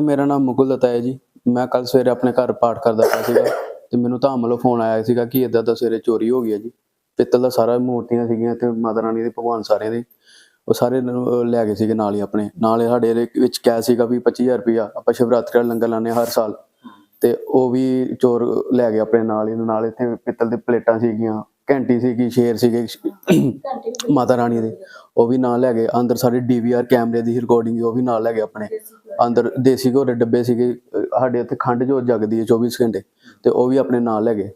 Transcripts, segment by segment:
ਤੇ ਮੇਰਾ ਨਾਮ ਮੁਕੁਲ ਦੱਤਾ ਹੈ ਜੀ। ਮੈਂ ਕੱਲ ਸਵੇਰੇ ਆਪਣੇ ਘਰ ਪਾਠ ਕਰਦਾ ਪਿਆ ਸੀਗਾ ਤੇ ਮੈਨੂੰ ਧਾਮ ਵੱਲੋਂ ਫੋਨ ਆਇਆ ਸੀਗਾ ਕਿ ਇਦਾਂ ਦਾ ਸਵੇਰੇ ਚੋਰੀ ਹੋ ਗਈ ਹੈ ਜੀ। ਪਿੱਤਲ ਦਾ ਸਾਰਾ ਮੂਰਤੀਆਂ ਸੀਗੀਆਂ ਤੇ ਮਾਤਾ ਰਾਣੀ ਦੇ ਭਗਵਾਨ ਸਾਰਿਆਂ ਦੇ। ਉਹ ਸਾਰੇ ਲੈ ਗਏ ਸੀਗੇ ਨਾਲ ਹੀ ਆਪਣੇ। ਨਾਲ ਸਾਡੇ ਵਿੱਚ ਕੈਸ਼ ਸੀਗਾ ਵੀ 25000 ਰੁਪਇਆ ਆਪਾਂ ਸ਼ਿਵਰਾਤਰੀ ਦਾ ਲੰਗਰ ਲਾਉਂਦੇ ਹਾਂ ਹਰ ਸਾਲ। ਤੇ ਉਹ ਵੀ ਚੋਰ ਲੈ ਗਏ ਆਪਣੇ ਨਾਲ ਹੀ। ਨਾਲ ਇੱਥੇ ਪਿੱਤਲ ਦੇ ਪਲੇਟਾਂ ਸੀਗੀਆਂ। ਘੰਟੀ ਸੀਗੀ ਸ਼ੇਰ ਸੀਗੇ ਮਾਤਾ ਰਾਣੀ ਦੇ। ਉਹ ਵੀ ਨਾਲ ਲੈ ਗਏ। ਅੰਦਰ ਸਾਡੇ ਡੀਵੀਆਰ ਕੈਮਰੇ ਦੀ ਰਿਕਾਰਡਿੰਗ ਉਹ ਵੀ ਨਾਲ ਲੈ ਗਏ ਆਪਣੇ। ਅੰਦਰ ਦੇਸੀ ਘੋੜੇ ਡੱਬੇ ਸੀਗੇ। ਸਾਡੇ ਇੱਥੇ ਖੰਡ ਜੋ ਜਗਦੀ ਹੈ 24 ਘੰਟੇ ਤੇ ਉਹ ਵੀ ਆਪਣੇ ਨਾਲ ਲੈ ਗਏ।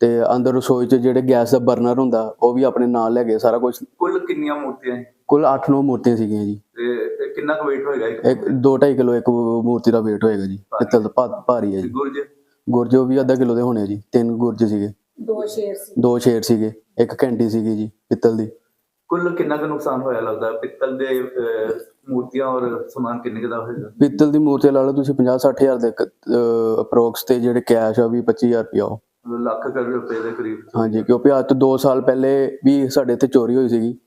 ਤੇ ਅੰਦਰ ਰਸੋਈ 'ਚ ਜਿਹੜੇ ਗੈਸ ਦਾ ਬਰਨਰ ਹੁੰਦਾ ਉਹ ਵੀ ਆਪਣੇ ਨਾਲ ਲੈ ਗਏ। ਸਾਰਾ ਕੁਝ ਕੁੱਲ ਕਿੰਨੀਆਂ ਮੂਰਤੀਆਂ ਕੁੱਲ 8-9 ਮੂਰਤੀਆਂ ਸੀਗੀਆਂ ਜੀ। ਤੇ ਕਿੰਨਾ ਕੁ weight ਹੋਏਗਾ ਇੱਕ? ਇੱਕ 2.5 ਕਿਲੋ ਇੱਕ ਮੂਰਤੀ ਦਾ weight ਹੋਏਗਾ ਜੀ। ਪਿੱਤਲ ਦਾ ਭਾਰੀ ਹੈ ਜੀ। ਗੁਰਜ? ਗੁਰਜ ਉਹ ਵੀ ਅੱਧਾ ਕਿਲੋ ਦੇ ਹੋਣੇ ਜੀ। ਤਿੰਨ ਗੁਰਜ ਸੀਗੇ। ਦੋ ਸ਼ੇਰ ਸੀ। ਦੋ ਸ਼ੇਰ ਸੀਗੇ ਇੱਕ ਘੰਟੀ ਸੀਗੀ ਜੀ ਪਿੱਤਲ ਦੀ। ਕੁੱਲ ਕਿੰਨਾ ਕੁ ਨੁਕਸਾਨ ਹੋਇਆ ਲੱਗਦਾ? ਪਿੱਤਲ ਦੇ ਅਹ, ਮੂਰਤੀਆਂ ਔਰ ਸਮਾਨ ਕਿੰਨੇ ਕੁ ਦਾ ਹੋਏਗਾ? ਪਿੱਤਲ ਦੀ ਮੂਰਤੀ ਲਾ ਲਓ ਤੁਸੀਂ 50-60 ਹਜ਼ਾਰ ਦੇ ਅਪਰੋਕਸ ਤੇ ਜਿਹੜੇ ਕੈਸ਼ ਆ ਵੀ 25000 ਰੁਪਇਆ ਉਹ। ਮਤਲਬ ਲੱਖ ਕਰੋੜ ਰੁਪਏ ਦੇ ਕਰੀਬ। ਹਾਂਜੀ ਕਿਉਂਕਿ ਅੱਜ ਤੋਂ 2 ਸਾਲ ਪਹਿਲੇ ਵੀ ਸਾਡੇ ਇੱਥੇ ਚੋਰੀ ਹੋਈ ਸੀਗੀ।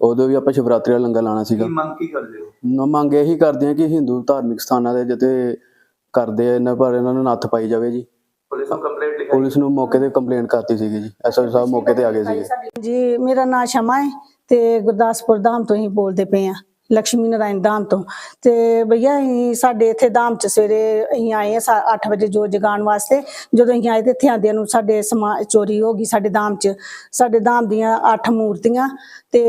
ਉਦੋਂ ਵੀ ਆਪਾਂ ਸ਼ਿਵਰਾਤਰੀ ਦਾ ਲੰਗਰ ਲਾਣਾ ਸੀਗਾ। ਕੀ ਮੰਗ ਕੀ ਕਰਦੇ ਹੋ? ਨਾ ਮੰਗ ਇਹੀ ਕਰਦੇ ਆ ਕਿ ਹਿੰਦੂ ਧਾਰਮਿਕ ਸਥਾਨਾਂ ਦੇ ਜਿੱਤੇ ਕਰਦੇ ਆ ਇਹਨਾਂ ਪਰ ਇਹਨਾਂ ਨੂੰ ਨੱਥ ਪਾਈ ਜਾਵੇ ਜੀ ਪੁਲਿਸ ਨੂੰ ਕੰਪਲੇਂਟ ਲਿਖਾਈ ਪੁਲਿਸ ਨੂੰ ਮੌਕੇ ਤੇ ਕੰਪਲੇਂਟ ਕਰਤੀ ਸੀਗੀ ਜੀ ਐਸਐਸ ਸਾਹਿਬ ਮੌਕੇ ਤੇ ਆ ਗਏ ਸੀਗੇ। ਜੀ, ਮੇਰਾ ਨਾਮ ਸ਼ਮਾ ਹੈ ਤੇ ਗੁਰਦਾਸਪੁਰ ਧਾਮ ਤੋਂ ਹੀ ਬੋਲਦੇ ਪਏ ਆ ਲక్ష్ਮੀ ਨਾਰਾਇਣ ਧਾਮ ਤੋਂ। ਤੇ ਭਈਆ, ਅਸੀਂ ਸਾਡੇ ਇੱਥੇ ਧਾਮ ਚ ਸਵੇਰੇ ਅਸੀਂ ਆਏ ਆ 8 ਵਜੇ ਜੋ ਜਗਾਉਣ ਵਾਸਤੇ। ਜਦੋਂ ਅਸੀਂ ਆਏ ਤੇ ਇੱਥੇ ਆਂਦਿਆਂ ਨੂੰ ਸਾਡੇ ਸਮਾ ਚੋਰੀ ਹੋ ਗਈ ਸਾਡੇ ਧਾਮ ਚ। ਸਾਡੇ ਧਾਮ ਦੀਆਂ 8 ਮੂਰਤੀਆਂ ਤੇ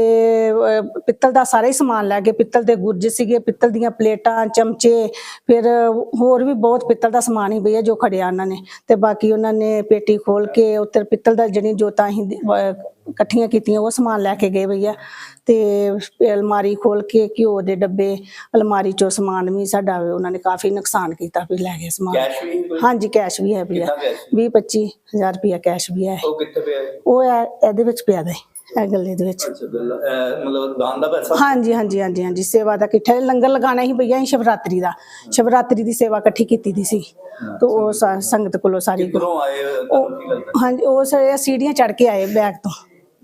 ਪਿੱਤਲ ਦਾ ਸਾਰਾ ਹੀ ਸਮਾਨ ਲੈ ਗਏ ਪਿੱਤਲ ਦੇ ਗੁਰਜ ਸੀਗੇ, ਪਿੱਤਲ ਦੀਆਂ ਪਲੇਟਾਂ, ਚਮਚੇ, ਫਿਰ ਹੋਰ ਵੀ ਬਹੁਤ ਪਿੱਤਲ ਦਾ ਸਮਾਨ ਹੀ ਭਈਆ ਜੋ ਖੜਿਆ ਉਹਨਾਂ ਨੇ। ਤੇ ਬਾਕੀ ਉਹਨਾਂ ਨੇ ਪੇਟੀ ਖੋਲ ਕੇ ਉੱਤਰ ਪਿੱਤਲ ਦਾ ਜਿਹੜੀ ਜੋਤਾਂ ਅਸੀਂ ਇਕੱਠੀਆਂ ਕੀਤੀਆਂ ਉਹ ਸਮਾਨ ਲੈ ਕੇ ਗਏ ਭਈਆ। ਤੇ ਅਲਮਾਰੀ ਖੋਲ ਕੇ ਘਿਓ ਦੇ ਡੱਬੇ ਅਲਮਾਰੀ ਚੋਂ ਸਮਾਨ ਵੀ ਸਾਡਾ ਉਹਨਾਂ ਨੇ ਕਾਫੀ ਨੁਕਸਾਨ ਕੀਤਾ ਵੀ ਲੈ ਗਏ ਸਮਾਨ? ਹਾਂਜੀ ਕੈਸ਼ ਵੀ ਹੈ ਭਈਆ। ਕਿੰਨਾ ਕੈਸ਼ 20 25000 ਰੁਪਇਆ ਕੈਸ਼ ਵੀ ਹੈ। ਉਹ ਕਿੱਥੇ ਪਿਆ ਉਹ ਇਹਦੇ ਵਿੱਚ ਪਿਆ ਦੇ ਇਹ ਗੱਲੇ ਦੇ ਵਿੱਚ। ਮਤਲਬ ਦਾਨ ਦਾ ਪੈਸਾ? ਹਾਂਜੀ ਹਾਂਜੀ ਹਾਂਜੀ ਹਾਂਜੀ ਸੇਵਾ ਦਾ ਇਕੱਠਾ ਲੰਗਰ ਲਗਾਣਾ ਹੀ ਭਈਆ ਅਸੀਂ ਸ਼ਿਵਰਾਤਰੀ ਦਾ। ਸ਼ਿਵਰਾਤਰੀ ਦੀ ਸੇਵਾ ਇਕੱਠੀ ਕੀਤੀ ਦੀ ਸੀ। ਤੇ ਉਹ ਸੰਗਤ ਕੋਲੋਂ ਸਾਰੀ ਕਿੱਧਰੋਂ ਆਏ ਹਾਂਜੀ ਉਹ ਸਾਰੇ ਸੀੜੀਆਂ ਚੜ ਕੇ ਆਏ ਬੈਗ ਤੋਂ।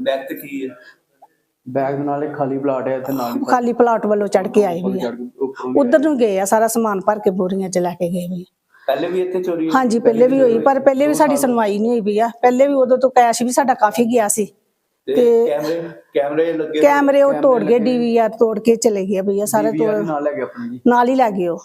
ਬੈਗ ਤੇ ਕੀ ਹੈ? ਬੈਗ ਦੇ ਨਾਲ ਇੱਕ ਖਾਲੀ ਪਲਾਟ ਹੈ ਤੇ ਨਾਲ ਹੀ ਖਾਲੀ ਪਲਾਟ ਵੱਲੋਂ ਚੜ ਕੇ ਆਏ ਵੀ ਉੱਪਰੋਂ ਉਧਰ ਨੂੰ ਗਏ ਆ ਸਾਰਾ ਸਮਾਨ ਭਰ ਕੇ ਬੋਰੀਆਂ ਚ ਲੈ ਕੇ ਗਏ ਵੀ ਪਹਿਲੇ ਵੀ ਇੱਥੇ ਚੋਰੀ ਹਾਂਜੀ ਪਹਿਲੇ ਵੀ ਹੋਈ ਪਰ ਪਹਿਲੇ ਵੀ ਸਾਡੀ ਸੁਣਵਾਈ ਨਹੀਂ ਹੋਈ ਵੀ ਆ। ਪਹਿਲੇ ਵੀ ਉਦੋਂ ਤੋਂ ਕੈਸ਼ ਵੀ ਸਾਡਾ ਕਾਫੀ ਗਿਆ ਸੀ। ਤੇ ਕੈਮਰੇ ਕੈਮਰੇ ਲੱਗੇ ਕੈਮਰੇ ਉਹ ਤੋੜ ਗਏ ਡੀਵੀਆਰ ਤੋੜ ਕੇ ਚਲੇ ਗਏ ਭਈਆ ਸਾਰੇ ਤੋੜ ਨਾਲ ਲੈ ਗਏ ਆਪਣੇ ਜੀ। ਨਾਲ ਹੀ ਲੈ ਗਏ ਉਹ।